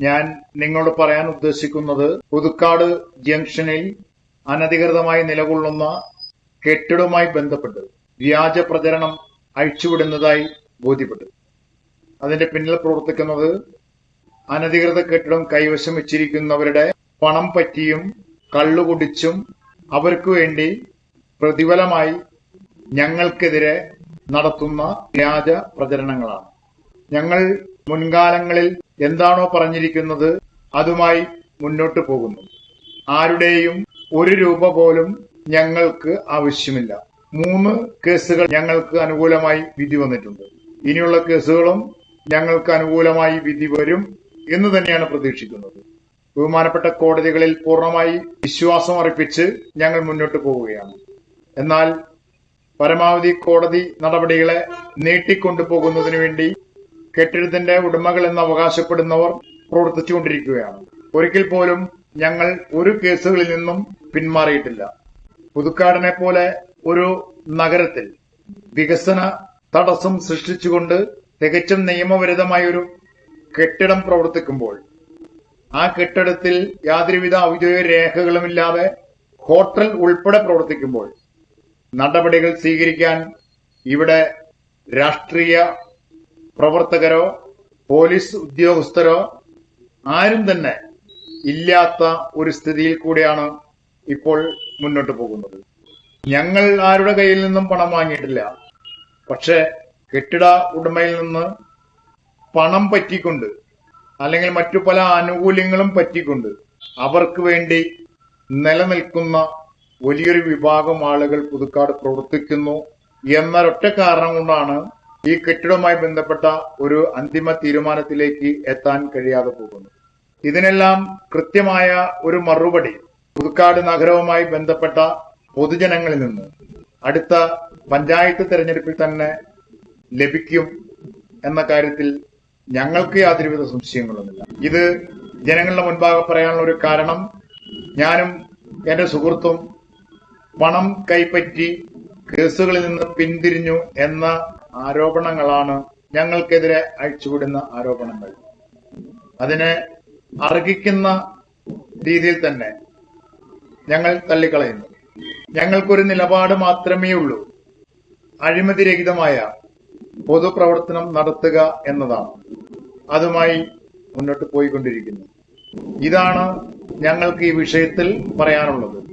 ഞാൻ നിങ്ങളോട് പറയാൻ ഉദ്ദേശിക്കുന്നത് പുതുക്കാട് ജംഗ്ഷനിൽ അനധികൃതമായി നിലകൊള്ളുന്ന കെട്ടിടവുമായി ബന്ധപ്പെട്ട് വ്യാജ പ്രചരണം അഴിച്ചുവിടുന്നതായി ബോധ്യപ്പെട്ടു. അതിന്റെ പിന്നിൽ പ്രവർത്തിക്കുന്നത് അനധികൃത കെട്ടിടം കൈവശം വെച്ചിരിക്കുന്നവരുടെ പണം പറ്റിയും കള്ളുകുടിച്ചും അവർക്ക് വേണ്ടി പ്രതിഫലമായി ഞങ്ങൾക്കെതിരെ നടത്തുന്ന വ്യാജ പ്രചരണങ്ങളാണ്. ഞങ്ങൾ മുൻകാലങ്ങളിൽ എന്താണോ പറഞ്ഞിരിക്കുന്നത് അതുമായി മുന്നോട്ട് പോകുന്നു. ആരുടെയും ഒരു രൂപ പോലും ഞങ്ങൾക്ക് ആവശ്യമില്ല. മൂന്ന് കേസുകൾ ഞങ്ങൾക്ക് അനുകൂലമായി വിധി വന്നിട്ടുണ്ട്. ഇനിയുള്ള കേസുകളും ഞങ്ങൾക്ക് അനുകൂലമായി വിധി വരും എന്ന് തന്നെയാണ് പ്രതീക്ഷിക്കുന്നത്. ബഹുമാനപ്പെട്ട കോടതികളിൽ പൂർണമായി വിശ്വാസം അർപ്പിച്ച് ഞങ്ങൾ മുന്നോട്ട് പോവുകയാണ്. എന്നാൽ പരമാവധി കോടതി നടപടികളെ നീട്ടിക്കൊണ്ടുപോകുന്നതിന് വേണ്ടി കെട്ടിടത്തിന്റെ ഉടമകൾ എന്ന് അവകാശപ്പെടുന്നവർ പ്രവർത്തിച്ചുകൊണ്ടിരിക്കുകയാണ്. ഒരിക്കൽ പോലും ഞങ്ങൾ ഒരു കേസുകളിൽ നിന്നും പിന്മാറിയിട്ടില്ല. പുതുക്കാടിനെ പോലെ ഒരു നഗരത്തിൽ വികസന തടസ്സം സൃഷ്ടിച്ചുകൊണ്ട് തികച്ചും നിയമവിരുദ്ധമായ ഒരു കെട്ടിടം പ്രവർത്തിക്കുമ്പോൾ ആ കെട്ടിടത്തിൽ യാതൊരുവിധ ഔദ്യോഗിക രേഖകളുമില്ലാതെ ഹോട്ടൽ ഉൾപ്പെടെ പ്രവർത്തിക്കുമ്പോൾ നടപടികൾ സ്വീകരിക്കാൻ ഇവിടെ രാഷ്ട്രീയ പ്രവർത്തകരോ പോലീസ് ഉദ്യോഗസ്ഥരോ ആരും തന്നെ ഇല്ലാത്ത ഒരു സ്ഥിതിയിൽ കൂടിയാണ് ഇപ്പോൾ മുന്നോട്ട് പോകുന്നത്. ഞങ്ങൾ ആരുടെ കയ്യിൽ നിന്നും പണം വാങ്ങിയിട്ടില്ല. പക്ഷെ കെട്ടിട ഉടമയിൽ നിന്ന് പണം പറ്റിക്കൊണ്ട് അല്ലെങ്കിൽ മറ്റു പല ആനുകൂല്യങ്ങളും പറ്റിക്കൊണ്ട് അവർക്ക് വേണ്ടി നിലനിൽക്കുന്ന വലിയൊരു വിഭാഗം ആളുകൾ പുതുക്കാട് പ്രവർത്തിക്കുന്നു എന്നൊരൊറ്റ കാരണം കൊണ്ടാണ് ഈ കെട്ടിടവുമായി ബന്ധപ്പെട്ട ഒരു അന്തിമ തീരുമാനത്തിലേക്ക് എത്താൻ കഴിയാതെ പോകുന്നു. ഇതിനെല്ലാം കൃത്യമായ ഒരു മറുപടി പുതുക്കാട് നഗരവുമായി ബന്ധപ്പെട്ട പൊതുജനങ്ങളിൽ നിന്ന് അടുത്ത പഞ്ചായത്ത് തെരഞ്ഞെടുപ്പിൽ തന്നെ ലഭിക്കും എന്ന കാര്യത്തിൽ ഞങ്ങൾക്ക് യാതൊരുവിധ സംശയങ്ങളൊന്നുമില്ല. ഇത് ജനങ്ങളുടെ മുൻപാകെ പറയാനുള്ള ഒരു കാരണം ഞാനും എന്റെ സുഹൃത്തും പണം കൈപ്പറ്റി കേസുകളിൽ നിന്ന് പിന്തിരിഞ്ഞു എന്ന ആരോപണങ്ങളാണ് ഞങ്ങൾക്കെതിരെ അഴിച്ചുവിടുന്ന ആരോപണങ്ങൾ. അതിനെ അർഹിക്കുന്ന രീതിയിൽ തന്നെ ഞങ്ങൾ തള്ളിക്കളയുന്നു. ഞങ്ങൾക്കൊരു നിലപാട് മാത്രമേ ഉള്ളൂ. അഴിമതിരഹിതമായ പൊതുപ്രവർത്തനം നടത്തുക എന്നതാണ് അതുമായി മുന്നോട്ട് പോയിക്കൊണ്ടിരിക്കുന്നു ഇതാണ് ഞങ്ങൾക്ക് ഈ വിഷയത്തിൽ പറയാനുള്ളത്.